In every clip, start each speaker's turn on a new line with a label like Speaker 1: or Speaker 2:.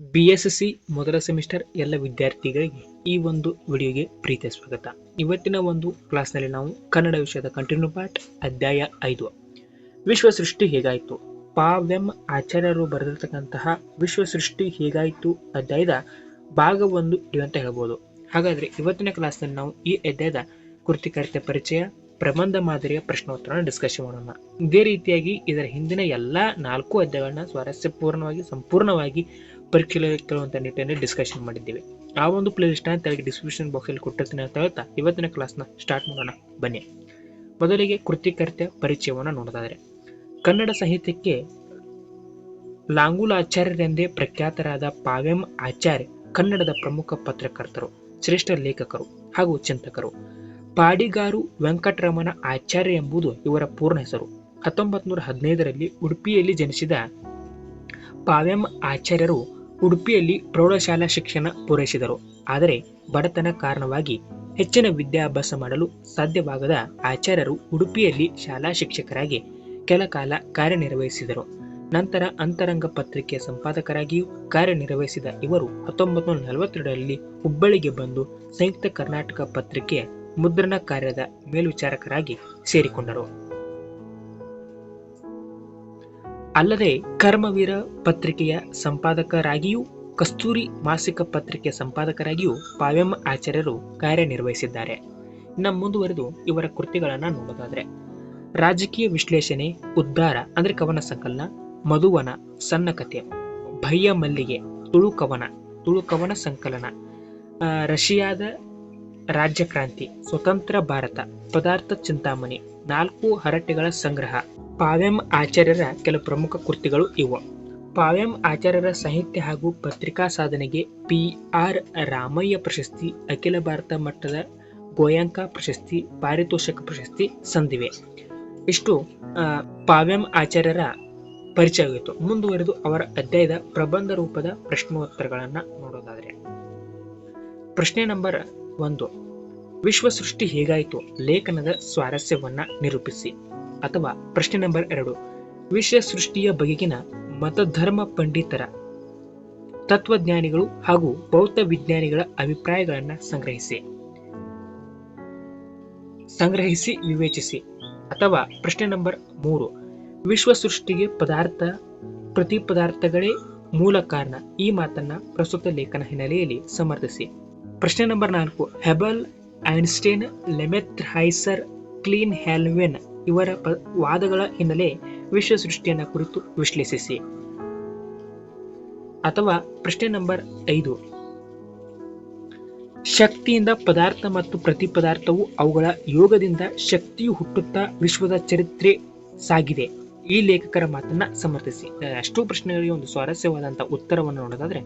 Speaker 1: B S C ಮೊದಲ semester ಎಲ್ಲ ವಿದ್ಯಾರ್ಥಿಗಳಿಗೆ ಈ ಒಂದು ವಿಡಿಯೋಗೆ ಪ್ರೀತಿಯ ಸ್ವಾಗತ. ಇವತ್ತಿನ ಒಂದು ಕ್ಲಾಸ್ನಲ್ಲಿ ನಾವು ಕನ್ನಡ ವಿಷಯದ ಕಂಟಿನ್ಯೂ ಪಾಠ ಅಧ್ಯಾಯ ಐದು. ವಿಶ್ವ ಸೃಷ್ಟಿ ಹೇಗಾಯಿತು? ಪಾವ್ಯಂ ಆಚಾರ್ಯರು ಬರೆದಿರ್ತಕ್ಕಂತಹ ವಿಶ್ವ ಸೃಷ್ಟಿ ಹೇಗಾಯಿತು ಅಧ್ಯಾಯದ ಭಾಗ ಒಂದು ಇದು ಅಂತ ಹೇಳ್ಬೋದು. ಹಾಗಾದ್ರೆ ಇವತ್ತಿನ ಕ್ಲಾಸ್ನಲ್ಲಿ ನಾವು ಈ ಅಧ್ಯಾಯದ ಕೃತಿಕಾರಿತ ಪರಿಚಯ, ಪ್ರಬಂಧ ಮಾದರಿಯ ಪ್ರಶ್ನೋತ್ತರನ ಡಿಸ್ಕಷನ್ ಮಾಡೋಣ. ಇದೇ ರೀತಿಯಾಗಿ ಇದರ ಹಿಂದಿನ ಎಲ್ಲಾ ನಾಲ್ಕು ಅಧ್ಯಾಯಗಳನ್ನ ಸ್ವಾರಸ್ಯಪೂರ್ಣವಾಗಿ, ಸಂಪೂರ್ಣವಾಗಿ ಪರೀಕ್ಷೆಯಲ್ಲಿ ಕೇಳುವಂತ ನಿಟ್ಟಿನಲ್ಲಿ ಡಿಸ್ಕಷನ್ ಮಾಡಿದ್ದೇವೆ. ಆ ಒಂದು ಪ್ಲೇ ಲಿಸ್ಟ್ ತೆಳಗೆ ಡಿಸ್ಕ್ರಿಪ್ಷನ್ ಬಾಕ್ಸ್ ಅಲ್ಲಿ ಕೊಟ್ಟಿರ್ತೀನಿ ಅಂತ ಹೇಳ್ತಾ ಇವತ್ತಿನ ಕ್ಲಾಸ್ನ ಸ್ಟಾರ್ಟ್ ಮಾಡೋಣ, ಬನ್ನಿ. ಮೊದಲಿಗೆ ಕೃತಿಕರ್ತ ಪರಿಚಯವನ್ನು ನೋಡೋದಾದರೆ, ಕನ್ನಡ ಸಾಹಿತ್ಯಕ್ಕೆ ಲಾಂಗುಲಾಚಾರ್ಯರೆಂದೇ ಪ್ರಖ್ಯಾತರಾದ ಪಾವೆಂ ಆಚಾರ್ಯ ಕನ್ನಡದ ಪ್ರಮುಖ ಪತ್ರಕರ್ತರು, ಶ್ರೇಷ್ಠ ಲೇಖಕರು ಹಾಗೂ ಚಿಂತಕರು. ಪಾಡಿಗಾರು ವೆಂಕಟರಮಣ ಆಚಾರ್ಯ ಎಂಬುದು ಇವರ ಪೂರ್ಣ ಹೆಸರು. ಹತ್ತೊಂಬತ್ತು ನೂರ ಹದಿನೈದರಲ್ಲಿ ಉಡುಪಿಯಲ್ಲಿ ಜನಿಸಿದ ಪಾವೆಂ ಆಚಾರ್ಯರು ಉಡುಪಿಯಲ್ಲಿ ಪ್ರೌಢಶಾಲಾ ಶಿಕ್ಷಣ ಪೂರೈಸಿದರು. ಆದರೆ ಬಡತನ ಕಾರಣವಾಗಿ ಹೆಚ್ಚಿನ ವಿದ್ಯಾಭ್ಯಾಸ ಮಾಡಲು ಸಾಧ್ಯವಾಗದ ಆಚಾರ್ಯರು ಉಡುಪಿಯಲ್ಲಿ ಶಾಲಾ ಶಿಕ್ಷಕರಾಗಿ ಕೆಲ ಕಾಲ ಕಾರ್ಯನಿರ್ವಹಿಸಿದರು. ನಂತರ ಅಂತರಂಗ ಪತ್ರಿಕೆಯ ಸಂಪಾದಕರಾಗಿಯೂ ಕಾರ್ಯನಿರ್ವಹಿಸಿದ ಇವರು ಹತ್ತೊಂಬತ್ತು ನೂರ ನಲವತ್ತೆರಡರಲ್ಲಿ ಹುಬ್ಬಳ್ಳಿಗೆ ಬಂದು ಸಂಯುಕ್ತ ಕರ್ನಾಟಕ ಪತ್ರಿಕೆಯ ಮುದ್ರಣ ಕಾರ್ಯದ ಮೇಲ್ವಿಚಾರಕರಾಗಿ ಸೇರಿಕೊಂಡರು. ಅಲ್ಲದೆ ಕರ್ಮವೀರ ಪತ್ರಿಕೆಯ ಸಂಪಾದಕರಾಗಿಯೂ, ಕಸ್ತೂರಿ ಮಾಸಿಕ ಪತ್ರಿಕೆ ಸಂಪಾದಕರಾಗಿಯೂ ಪಾವ್ಯಮ್ಮ ಆಚಾರ್ಯರು ಕಾರ್ಯನಿರ್ವಹಿಸಿದ್ದಾರೆ. ಇನ್ನು ಮುಂದುವರೆದು ಇವರ ಕೃತಿಗಳನ್ನು ನೋಡೋದಾದ್ರೆ, ರಾಜಕೀಯ ವಿಶ್ಲೇಷಣೆ, ಉದ್ಧಾರ ಅಂದ್ರೆ ಕವನ ಸಂಕಲನ, ಮಧುವನ, ಸಣ್ಣ ಕಥೆ, ಭಯ್ಯ ಮಲ್ಲಿಗೆ, ತುಳು ಕವನ ತುಳು ಕವನ ಸಂಕಲನ ರಷಿಯಾದ ರಶಿಯಾದ ರಾಜ್ಯ ಕ್ರಾಂತಿ, ಸ್ವತಂತ್ರ ಭಾರತ, ಪದಾರ್ಥ ಚಿಂತಾಮಣಿ, ನಾಲ್ಕು ಹರಟೆಗಳ ಸಂಗ್ರಹ. ಪಾವ್ಯಂ ಆಚಾರ್ಯರ ಕೆಲವು ಪ್ರಮುಖ ಕೃತಿಗಳು ಇವು. ಪಾವ್ಯಂ ಆಚಾರ್ಯರ ಸಾಹಿತ್ಯ ಹಾಗೂ ಪತ್ರಿಕಾ ಸಾಧನೆಗೆ ಪಿ ಆರ್ ರಾಮಯ್ಯ ಪ್ರಶಸ್ತಿ, ಅಖಿಲ ಭಾರತ ಮಟ್ಟದ ಗೋಯಾಂಕ ಪ್ರಶಸ್ತಿ, ಪಾರಿತೋಷಕ ಪ್ರಶಸ್ತಿ ಸಂದಿವೆ. ಇಷ್ಟು ಪಾವ್ಯಂ ಆಚಾರ್ಯರ ಪರಿಚಯವಾಯಿತು ಮುಂದುವರೆದು ಅವರ ಅಧ್ಯಾಯದ ಪ್ರಬಂಧ ರೂಪದ ಪ್ರಶ್ನೋತ್ತರಗಳನ್ನು ನೋಡೋದಾದರೆ. ಪ್ರಶ್ನೆ ನಂಬರ್ ಒಂದು. ವಿಶ್ವ ಸೃಷ್ಟಿ ಹೇಗಾಯಿತು? ಲೇಖನದ ಸ್ವಾರಸ್ಯವನ್ನ ನಿರೂಪಿಸಿ. ಅಥವಾ ಪ್ರಶ್ನೆ ನಂಬರ್ ಎರಡು. ವಿಶ್ವ ಸೃಷ್ಟಿಯ ಬಗೆಗಿನ ಮತಧರ್ಮ ಪಂಡಿತರ, ತತ್ವಜ್ಞಾನಿಗಳು ಹಾಗೂ ಬೌದ್ಧ ವಿಜ್ಞಾನಿಗಳ ಅಭಿಪ್ರಾಯಗಳನ್ನ ಸಂಗ್ರಹಿಸಿ. ಸಂಗ್ರಹಿಸಿ, ವಿವೇಚಿಸಿ. ಅಥವಾ ಪ್ರಶ್ನೆ ನಂಬರ್ ಮೂರು. ವಿಶ್ವ ಸೃಷ್ಟಿಗೆ ಪದಾರ್ಥ ಪ್ರತಿ ಪದಾರ್ಥಗಳೇ ಮೂಲ ಕಾರಣ. ಈ ಮಾತನ್ನ ಪ್ರಸ್ತುತ ಲೇಖನ ಹಿನ್ನೆಲೆಯಲ್ಲಿ ಸಮರ್ಥಿಸಿ. ಪ್ರಶ್ನೆ ನಂಬರ್ ನಾಲ್ಕು. ಹೆಬಲ್, ಐನ್ಸ್ಟೈನ್ ಲೆಮೆತ್ ಹೈಸರ್ ಕ್ಲೀನ್ ಹ್ಯಾಲ್ವೆನ್ ಇವರ ಪ- ವಾದಗಳ ಹಿನ್ನೆಲೆ ವಿಶ್ವ ಸೃಷ್ಟಿಯನ್ನ ಕುರಿತು ವಿಶ್ಲೇಷಿಸಿ. ಅಥವಾ ಪ್ರಶ್ನೆ ನಂಬರ್ ಐದು. ಶಕ್ತಿಯಿಂದ ಪದಾರ್ಥ ಮತ್ತು ಪ್ರತಿ ಪದಾರ್ಥವು ಅವುಗಳ ಯೋಗದಿಂದ ಶಕ್ತಿಯು ಹುಟ್ಟುತ್ತಾ ವಿಶ್ವದ ಚರಿತ್ರೆ ಸಾಗಿದೆ. ಈ ಲೇಖಕರ ಮಾತನ್ನ ಸಮರ್ಥಿಸಿ. ಅಷ್ಟು ಪ್ರಶ್ನೆಗಳಿಗೆ ಒಂದು ಸ್ವಾರಸ್ಯವಾದಂತಹ ಉತ್ತರವನ್ನು ನೋಡೋದಾದ್ರೆ,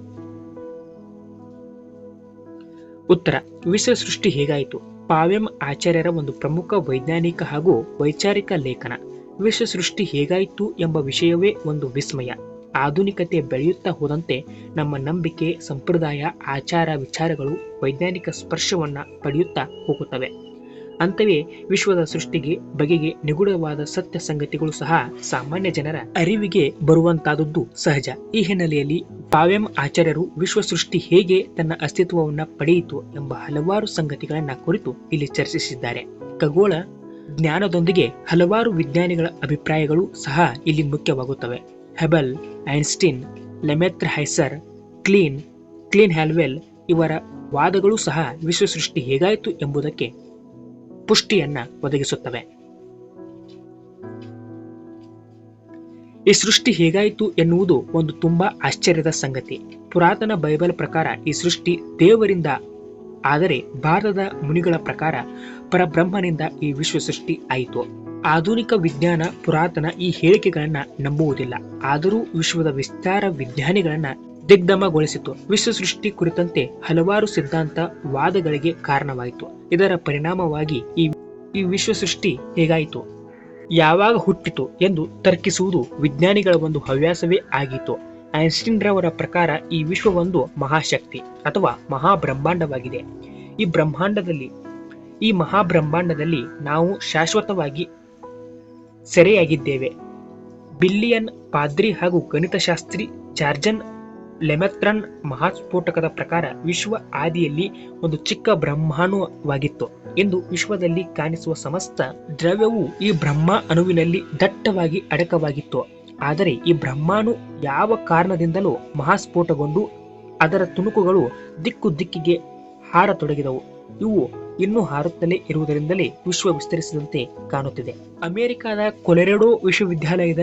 Speaker 1: ಉತ್ತರ. ವಿಶ್ವ ಸೃಷ್ಟಿ ಹೇಗಾಯಿತು? ಪಾವ್ಯಂ ಆಚಾರ್ಯರ ಒಂದು ಪ್ರಮುಖ ವೈಜ್ಞಾನಿಕ ಹಾಗೂ ವೈಚಾರಿಕ ಲೇಖನ. ವಿಶ್ವ ಸೃಷ್ಟಿ ಹೇಗಾಯಿತು ಎಂಬ ವಿಷಯವೇ ಒಂದು ವಿಸ್ಮಯ. ಆಧುನಿಕತೆ ಬೆಳೆಯುತ್ತಾ ಹೋದಂತೆ ನಮ್ಮ ನಂಬಿಕೆ, ಸಂಪ್ರದಾಯ, ಆಚಾರ ವಿಚಾರಗಳು ವೈಜ್ಞಾನಿಕ ಸ್ಪರ್ಶವನ್ನು ಪಡೆಯುತ್ತಾ ಹೋಗುತ್ತವೆ. ಅಂತವೇ ವಿಶ್ವದ ಸೃಷ್ಟಿಗೆ, ಬಗೆಗೆ ನಿಗೂಢವಾದ ಸತ್ಯ ಸಂಗತಿಗಳು ಸಹ ಸಾಮಾನ್ಯ ಜನರ ಅರಿವಿಗೆ ಬರುವಂತಾದದ್ದು ಸಹಜ. ಈ ಹಿನ್ನೆಲೆಯಲ್ಲಿ ಪಾವ್ಯಂ ಆಚಾರ್ಯರು ವಿಶ್ವ ಸೃಷ್ಟಿ ಹೇಗೆ ತನ್ನ ಅಸ್ತಿತ್ವವನ್ನು ಪಡೆಯಿತು ಎಂಬ ಹಲವಾರು ಸಂಗತಿಗಳನ್ನ ಕುರಿತು ಇಲ್ಲಿ ಚರ್ಚಿಸಿದ್ದಾರೆ. ಖಗೋಳ ಜ್ಞಾನದೊಂದಿಗೆ ಹಲವಾರು ವಿಜ್ಞಾನಿಗಳ ಅಭಿಪ್ರಾಯಗಳು ಸಹ ಇಲ್ಲಿ ಮುಖ್ಯವಾಗುತ್ತವೆ. Hubble, Einstein, Lemaitre Heiser, Klein Klein Halwell ಇವರ ವಾದಗಳು ಸಹ ವಿಶ್ವ ಸೃಷ್ಟಿ ಹೇಗಾಯಿತು ಎಂಬುದಕ್ಕೆ ಪುಷ್ಟಿಯನ್ನ ಒದಗಿಸುತ್ತವೆ. ಈ ಸೃಷ್ಟಿ ಹೇಗಾಯಿತು ಎನ್ನುವುದು ಒಂದು ತುಂಬಾ ಆಶ್ಚರ್ಯದ ಸಂಗತಿ. ಪುರಾತನ ಬೈಬಲ್ ಪ್ರಕಾರ ಈ ಸೃಷ್ಟಿ ದೇವರಿಂದ, ಆದರೆ ಭಾರತದ ಮುನಿಗಳ ಪ್ರಕಾರ ಪರಬ್ರಹ್ಮನಿಂದ ಈ ವಿಶ್ವ ಸೃಷ್ಟಿ ಆಯಿತು. ಆಧುನಿಕ ವಿಜ್ಞಾನ ಪುರಾತನ ಈ ಹೇಳಿಕೆಗಳನ್ನ ನಂಬುವುದಿಲ್ಲ. ಆದರೂ ವಿಶ್ವದ ವಿಸ್ತಾರ ವಿಜ್ಞಾನಿಗಳನ್ನ ದಿಗ್ಧಮಗೊಳಿಸಿತು ವಿಶ್ವ ಸೃಷ್ಟಿ ಕುರಿತಂತೆ ಹಲವಾರು ಸಿದ್ಧಾಂತ ವಾದಗಳಿಗೆ ಕಾರಣವಾಯಿತು. ಇದರ ಪರಿಣಾಮವಾಗಿ ಈ ಈ ವಿಶ್ವ ಸೃಷ್ಟಿ ಹೇಗಾಯಿತು? ಯಾವಾಗ ಹುಟ್ಟಿತು ಎಂದು ತರ್ಕಿಸುವುದು ವಿಜ್ಞಾನಿಗಳ ಒಂದು ಹವ್ಯಾಸವೇ ಆಗಿತ್ತು. ಐನ್ಸ್ಟೀನ್ ರವರ ಪ್ರಕಾರ ಈ ವಿಶ್ವ ಒಂದು ಮಹಾಶಕ್ತಿ ಅಥವಾ ಮಹಾಬ್ರಹ್ಮಾಂಡವಾಗಿದೆ. ಈ ಬ್ರಹ್ಮಾಂಡದಲ್ಲಿ ಈ ಮಹಾಬ್ರಹ್ಮಾಂಡದಲ್ಲಿ ನಾವು ಶಾಶ್ವತವಾಗಿ ಸೆರೆಯಾಗಿದ್ದೇವೆ. ಬಿಲ್ಲಿಯನ್ ಪಾದ್ರಿ ಹಾಗೂ ಗಣಿತಶಾಸ್ತ್ರಿ ಜಾರ್ಜನ್ ಲೆಮೆತ್ರನ್ ಮಹಾಸ್ಫೋಟಕದ ಪ್ರಕಾರ ವಿಶ್ವ ಆದಿಯಲ್ಲಿ ಒಂದು ಚಿಕ್ಕ ಬ್ರಹ್ಮಾಣುವಾಗಿತ್ತು. ಎಂದು ವಿಶ್ವದಲ್ಲಿ ಕಾಣಿಸುವ ಸಮಸ್ತ ದ್ರವ್ಯವು ಈ ಬ್ರಹ್ಮ ಅಣುವಿನಲ್ಲಿ ದಟ್ಟವಾಗಿ ಅಡಕವಾಗಿತ್ತು. ಆದರೆ ಈ ಬ್ರಹ್ಮಾಣು ಯಾವ ಕಾರಣದಿಂದಲೂ ಮಹಾಸ್ಫೋಟಗೊಂಡು ಅದರ ತುಣುಕುಗಳು ದಿಕ್ಕು ದಿಕ್ಕಿಗೆ ಹಾರತೊಡಗಿದವು. ಇವು ಇನ್ನೂ ಹಾರುತ್ತಲೇ ಇರುವುದರಿಂದಲೇ ವಿಶ್ವ ವಿಸ್ತರಿಸಿದಂತೆ ಕಾಣುತ್ತಿದೆ. ಅಮೆರಿಕದ ಕೊಲೆರೆಡೋ ವಿಶ್ವವಿದ್ಯಾಲಯದ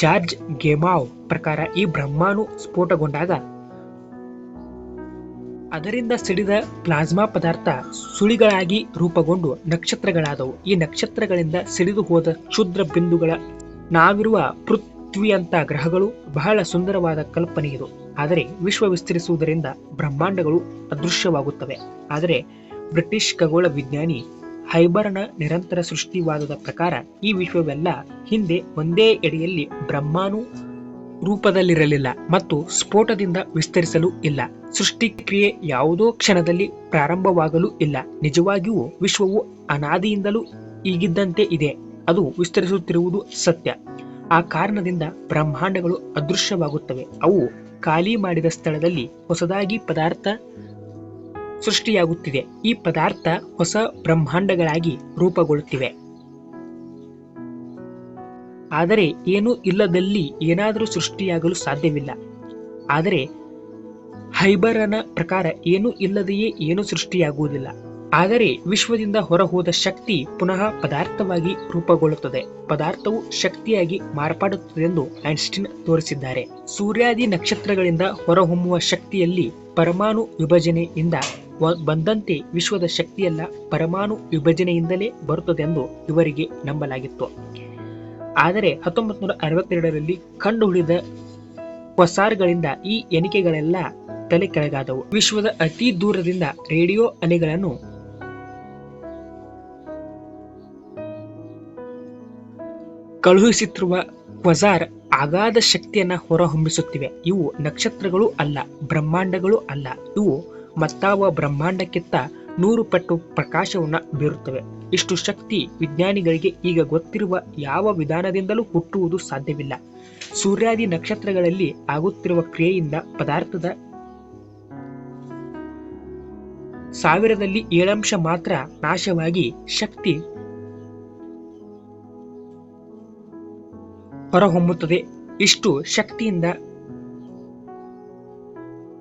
Speaker 1: ಜಾರ್ಜ್ ಗೆಮಾವ್ ಪ್ರಕಾರ ಈ ಬ್ರಹ್ಮಾಣು ಸ್ಫೋಟಗೊಂಡಾಗ ಅದರಿಂದ ಸಿಡಿದ ಪ್ಲಾಸ್ಮಾ ಪದಾರ್ಥ ಸುಳಿಗಳಾಗಿ ರೂಪುಗೊಂಡು ನಕ್ಷತ್ರಗಳಾದವು. ಈ ನಕ್ಷತ್ರಗಳಿಂದ ಸಿಡಿದು ಹೋದ ಕ್ಷುದ್ರ ಬಿಂದುಗಳ ನಾವಿರುವ ಪೃಥ್ವಿಯಂತ ಗ್ರಹಗಳು ಬಹಳ ಸುಂದರವಾದ ಕಲ್ಪನೆ ಇದು. ಆದರೆ ವಿಶ್ವ ವಿಸ್ತರಿಸುವುದರಿಂದ ಬ್ರಹ್ಮಾಂಡಗಳು ಅದೃಶ್ಯವಾಗುತ್ತವೆ. ಆದರೆ ಬ್ರಿಟಿಷ್ ಖಗೋಳ ವಿಜ್ಞಾನಿ ಹೈಬರ್ನ ನಿರಂತರ ಸೃಷ್ಟಿವಾದದ ಪ್ರಕಾರ ಈ ವಿಶ್ವವೆಲ್ಲ ಹಿಂದೆ ಒಂದೇ ಎಡೆಯಲ್ಲಿ ಬ್ರಹ್ಮಾನು ರೂಪದಲ್ಲಿರಲಿಲ್ಲ ಮತ್ತು ಸ್ಫೋಟದಿಂದ ವಿಸ್ತರಿಸಲು ಇಲ್ಲ. ಸೃಷ್ಟಿ ಕ್ರಿಯೆ ಯಾವುದೋ ಕ್ಷಣದಲ್ಲಿ ಪ್ರಾರಂಭವಾಗಲು ಇಲ್ಲ. ನಿಜವಾಗಿಯೂ ವಿಶ್ವವು ಅನಾದಿಯಿಂದಲೂ ಈಗಿದ್ದಂತೆ ಇದೆ. ಅದು ವಿಸ್ತರಿಸುತ್ತಿರುವುದು ಸತ್ಯ. ಆ ಕಾರಣದಿಂದ ಬ್ರಹ್ಮಾಂಡಗಳು ಅದೃಶ್ಯವಾಗುತ್ತವೆ. ಅವು ಖಾಲಿ ಮಾಡಿದ ಸ್ಥಳದಲ್ಲಿ ಹೊಸದಾಗಿ ಪದಾರ್ಥ ಸೃಷ್ಟಿಯಾಗುತ್ತಿದೆ ಈ ಪದಾರ್ಥ ಹೊಸ ಬ್ರಹ್ಮಾಂಡಗಳಾಗಿ ರೂಪುಗೊಳ್ಳುತ್ತಿವೆ. ಆದರೆ ಏನೂ ಇಲ್ಲದಲ್ಲಿ ಏನಾದರೂ ಸೃಷ್ಟಿಯಾಗಲು ಸಾಧ್ಯವಿಲ್ಲ. ಆದರೆ ಹೈಬರನ ಪ್ರಕಾರ ಏನೂ ಇಲ್ಲದೆಯೇ ಏನೂ ಸೃಷ್ಟಿಯಾಗುವುದಿಲ್ಲ. ಆದರೆ ವಿಶ್ವದಿಂದ ಹೊರಹೋದ ಶಕ್ತಿ ಪುನಃ ಪದಾರ್ಥವಾಗಿ ರೂಪುಗೊಳ್ಳುತ್ತದೆ. ಪದಾರ್ಥವು ಶಕ್ತಿಯಾಗಿ ಮಾರ್ಪಾಡುತ್ತದೆ ಎಂದು ಐನ್ಸ್ಟೀನ್ ತೋರಿಸಿದ್ದಾರೆ. ಸೂರ್ಯಾದಿ ನಕ್ಷತ್ರಗಳಿಂದ ಹೊರಹೊಮ್ಮುವ ಶಕ್ತಿಯಲ್ಲಿ ಪರಮಾಣು ವಿಭಜನೆಯಿಂದ ಬಂದಂತೆ ವಿಶ್ವದ ಶಕ್ತಿಯೆಲ್ಲ ಪರಮಾಣು ವಿಭಜನೆಯಿಂದಲೇ ಬರುತ್ತದೆ ಎಂದು ಇವರಿಗೆ ನಂಬಲಾಗಿತ್ತು. ಆದರೆ ಹತ್ತೊಂಬತ್ತು ನೂರ ಅರವತ್ತೆರಡರಲ್ಲಿ ಕಂಡುಹಿಡಿದ ಹೊಸಾರ್ಗಳಿಂದ ಈ ಎಣಿಕೆಗಳೆಲ್ಲ ತಲೆ ಕೆಳಗಾದವು ವಿಶ್ವದ ಅತಿ ದೂರದಿಂದ ರೇಡಿಯೋ ಅಲೆಗಳನ್ನು ಕಳುಹಿಸುತ್ತಿರುವ ಕ್ವಸಾರ್ ಅಗಾಧ ಶಕ್ತಿಯನ್ನ ಹೊರಹೊಮ್ಮಿಸುತ್ತಿವೆ. ಇವು ನಕ್ಷತ್ರಗಳು ಅಲ್ಲ, ಬ್ರಹ್ಮಾಂಡಗಳು ಅಲ್ಲ, ಇವು ಮತ್ತಾವ ಬ್ರಹ್ಮಾಂಡಕ್ಕಿಂತ ನೂರು ಪಟ್ಟು ಪ್ರಕಾಶವನ್ನ ಬೀರುತ್ತವೆ. ಇಷ್ಟು ಶಕ್ತಿ ವಿಜ್ಞಾನಿಗಳಿಗೆ ಈಗ ಗೊತ್ತಿರುವ ಯಾವ ವಿಧಾನದಿಂದಲೂ ಹುಟ್ಟುವುದು ಸಾಧ್ಯವಿಲ್ಲ. ಸೂರ್ಯಾದಿ ನಕ್ಷತ್ರಗಳಲ್ಲಿ ಆಗುತ್ತಿರುವ ಕ್ರಿಯೆಯಿಂದ ಪದಾರ್ಥದ ಸಾವಿರದಲ್ಲಿ ಏಳಂಶ ಮಾತ್ರ ನಾಶವಾಗಿ ಶಕ್ತಿ ಹೊರಹೊಮ್ಮುತ್ತದೆ. ಇಷ್ಟು ಶಕ್ತಿಯಿಂದ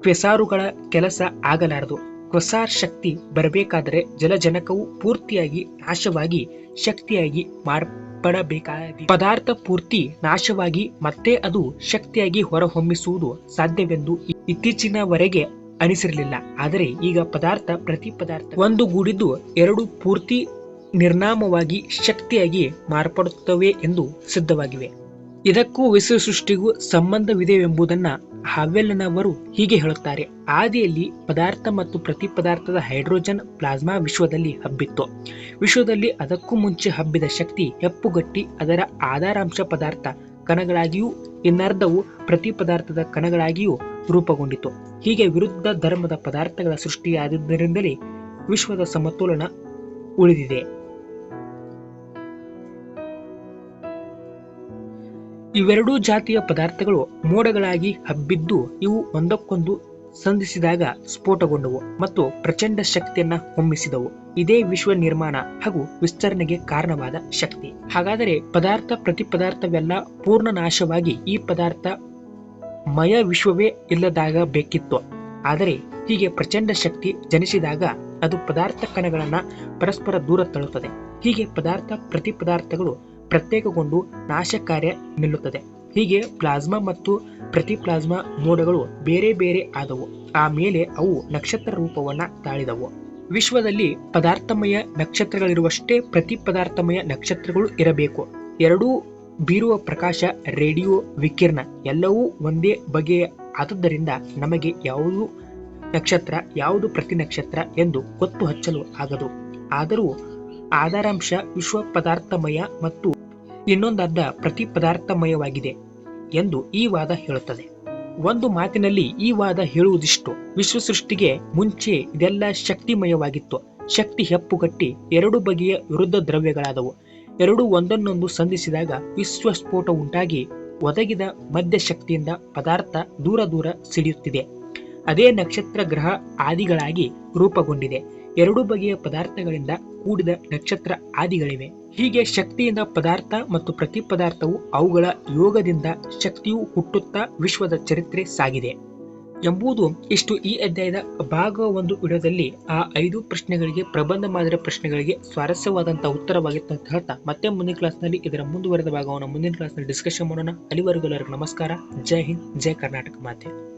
Speaker 1: ಕ್ವೆಸಾರುಗಳ ಕೆಲಸ ಆಗಲಾರದು. ಕ್ವಸಾರ್ ಶಕ್ತಿ ಬರಬೇಕಾದರೆ ಜಲಜನಕವು ಪೂರ್ತಿಯಾಗಿ ನಾಶವಾಗಿ ಶಕ್ತಿಯಾಗಿ ಮಾರ್ಪಡಬೇಕಾದ ಪದಾರ್ಥ ಪೂರ್ತಿ ನಾಶವಾಗಿ ಮತ್ತೆ ಅದು ಶಕ್ತಿಯಾಗಿ ಹೊರಹೊಮ್ಮಿಸುವುದು ಸಾಧ್ಯವೆಂದು ಇತ್ತೀಚಿನವರೆಗೆ ಅನಿಸಿರಲಿಲ್ಲ. ಆದರೆ ಈಗ ಪದಾರ್ಥ ಪ್ರತಿ ಪದಾರ್ಥ ಒಂದು ಗೂಡಿದ್ದು ಎರಡು ಪೂರ್ತಿ ನಿರ್ನಾಮವಾಗಿ ಶಕ್ತಿಯಾಗಿ ಮಾರ್ಪಡುತ್ತವೆ ಎಂದು ಸಿದ್ಧವಾಗಿವೆ. ಇದಕ್ಕೂ ವಿಶ್ವ ಸೃಷ್ಟಿಗೂ ಸಂಬಂಧವಿದೆವೆಂಬುದನ್ನ ಹಾವೆಲ್ನವರು ಹೀಗೆ ಹೇಳುತ್ತಾರೆ. ಆದಿಯಲ್ಲಿ ಪದಾರ್ಥ ಮತ್ತು ಪ್ರತಿ ಪದಾರ್ಥದ ಹೈಡ್ರೋಜನ್ ಪ್ಲಾಸ್ಮಾ ವಿಶ್ವದಲ್ಲಿ ಹಬ್ಬಿತ್ತು. ವಿಶ್ವದಲ್ಲಿ ಅದಕ್ಕೂ ಮುಂಚೆ ಹಬ್ಬಿದ ಶಕ್ತಿ ಹೆಪ್ಪುಗಟ್ಟಿ ಅದರ ಆಧಾರಾಂಶ ಪದಾರ್ಥ ಕಣಗಳಾಗಿಯೂ, ಇನ್ನರ್ಧವು ಪ್ರತಿ ಪದಾರ್ಥದ ಕಣಗಳಾಗಿಯೂ ರೂಪುಗೊಂಡಿತು. ಹೀಗೆ ವಿರುದ್ಧ ಧರ್ಮದ ಪದಾರ್ಥಗಳ ಸೃಷ್ಟಿಯಾದುದರಿಂದಲೇ ವಿಶ್ವದ ಸಮತೋಲನ ಉಳಿದಿದೆ. ಇವೆರಡೂ ಜಾತಿಯ ಪದಾರ್ಥಗಳು ಮೋಡಗಳಾಗಿ ಹಬ್ಬಿದ್ದು ಇವು ಒಂದಕ್ಕೊಂದು ಸಂಧಿಸಿದಾಗ ಸ್ಫೋಟಗೊಂಡವು ಮತ್ತು ಪ್ರಚಂಡ ಶಕ್ತಿಯನ್ನ ಹೊಮ್ಮಿಸಿದವು. ಇದೇ ವಿಶ್ವ ನಿರ್ಮಾಣ ಹಾಗೂ ವಿಸ್ತರಣೆಗೆ ಕಾರಣವಾದ ಶಕ್ತಿ. ಹಾಗಾದರೆ ಪದಾರ್ಥ ಪ್ರತಿ ಪದಾರ್ಥವೆಲ್ಲ ಪೂರ್ಣ ನಾಶವಾಗಿ ಈ ಪದಾರ್ಥ ಮಯ ವಿಶ್ವವೇ ಇಲ್ಲದಾಗ ಬೇಕಿತ್ತು ಆದರೆ ಹೀಗೆ ಪ್ರಚಂಡ ಶಕ್ತಿ ಜನಿಸಿದಾಗ ಅದು ಪದಾರ್ಥ ಕಣಗಳನ್ನ ಪರಸ್ಪರ ದೂರ ತಳ್ಳುತ್ತದೆ. ಹೀಗೆ ಪದಾರ್ಥ ಪ್ರತಿ ಪದಾರ್ಥಗಳು ಪ್ರತ್ಯೇಕಗೊಂಡು ನಾಶ ಕಾರ್ಯ ನಿಲ್ಲುತ್ತದೆ. ಹೀಗೆ ಪ್ಲಾಸ್ಮಾ ಮತ್ತು ಪ್ರತಿ ಪ್ಲಾಸ್ಮಾ ಮೋಡಗಳು ಬೇರೆ ಬೇರೆ ಆದವು. ಆಮೇಲೆ ಅವು ನಕ್ಷತ್ರ ರೂಪವನ್ನ ತಾಳಿದವು. ವಿಶ್ವದಲ್ಲಿ ಪದಾರ್ಥಮಯ ನಕ್ಷತ್ರಗಳಿರುವಷ್ಟೇ ಪ್ರತಿ ಪದಾರ್ಥಮಯ ನಕ್ಷತ್ರಗಳು ಇರಬೇಕು. ಎರಡೂ ಬೀರುವ ಪ್ರಕಾಶ, ರೇಡಿಯೋ, ವಿಕಿರಣ ಎಲ್ಲವೂ ಒಂದೇ ಬಗೆಯ ಆದುದರಿಂದ ನಮಗೆ ಯಾವುದು ನಕ್ಷತ್ರ, ಯಾವುದು ಪ್ರತಿ ನಕ್ಷತ್ರ ಎಂದು ಗೊತ್ತು ಹಚ್ಚಲು ಆಗದು. ಆದರೂ ಆಧಾರಾಂಶ ವಿಶ್ವ ಪದಾರ್ಥಮಯ ಮತ್ತು ಇನ್ನೊಂದರ್ಧ ಪ್ರತಿ ಪದಾರ್ಥಮಯವಾಗಿದೆ ಎಂದು ಈ ವಾದ ಹೇಳುತ್ತದೆ. ಒಂದು ಮಾತಿನಲ್ಲಿ ಈ ವಾದ ಹೇಳುವುದಿಷ್ಟು. ವಿಶ್ವ ಸೃಷ್ಟಿಗೆ ಮುಂಚೆ ಇದೆಲ್ಲ ಶಕ್ತಿಮಯವಾಗಿತ್ತು. ಶಕ್ತಿ ಹೆಪ್ಪುಗಟ್ಟಿ ಎರಡು ಬಗೆಯ ವಿರುದ್ಧ ದ್ರವ್ಯಗಳಾದವು. ಎರಡು ಒಂದನ್ನೊಂದು ಸಂಧಿಸಿದಾಗ ವಿಶ್ವ ಸ್ಫೋಟ ಉಂಟಾಗಿ ಒದಗಿದ ಮಧ್ಯ ಶಕ್ತಿಯಿಂದ ಪದಾರ್ಥ ದೂರ ದೂರ ಸಿಡಿಯುತ್ತಿದೆ. ಅದೇ ನಕ್ಷತ್ರ ಗ್ರಹ ಆದಿಗಳಾಗಿ ರೂಪುಗೊಂಡಿದೆ. ಎರಡು ಬಗೆಯ ಪದಾರ್ಥಗಳಿಂದ ಕೂಡಿದ ನಕ್ಷತ್ರ ಆದಿಗಳಿವೆ. ಹೀಗೆ ಶಕ್ತಿಯಿಂದ ಪದಾರ್ಥ ಮತ್ತು ಪ್ರತಿ ಪದಾರ್ಥವು ಅವುಗಳ ಯೋಗದಿಂದ ಶಕ್ತಿಯು ಹುಟ್ಟುತ್ತಾ ವಿಶ್ವದ ಚರಿತ್ರೆ ಸಾಗಿದೆ. ಎಂಬುದು ಇಷ್ಟು ಈ ಅಧ್ಯಾಯದ ಭಾಗ ಒಂದು ವಿಡಿಯೋದಲ್ಲಿ ಆ ಐದು ಪ್ರಶ್ನೆಗಳಿಗೆ ಪ್ರಬಂಧ ಮಾದರಿ ಪ್ರಶ್ನೆಗಳಿಗೆ ಸ್ವಾರಸ್ಯವಾದಂತಹ ಉತ್ತರವಾಗಿತ್ತು ಅಂತ ಹೇಳ್ತಾ ಮತ್ತೆ ಮುಂದಿನ ಕ್ಲಾಸ್ನಲ್ಲಿ ಇದರ ಮುಂದುವರೆದ ಭಾಗವನ್ನು ಮುಂದಿನ ಕ್ಲಾಸ್ನಲ್ಲಿ ಡಿಸ್ಕಷನ್ ಮಾಡೋಣ. ಅಲ್ಲಿವರೆಗೂ ಎಲ್ಲರಿಗೂ ನಮಸ್ಕಾರ. ಜೈ ಹಿಂದ್, ಜೈ ಕರ್ನಾಟಕ ಮಾತೆ.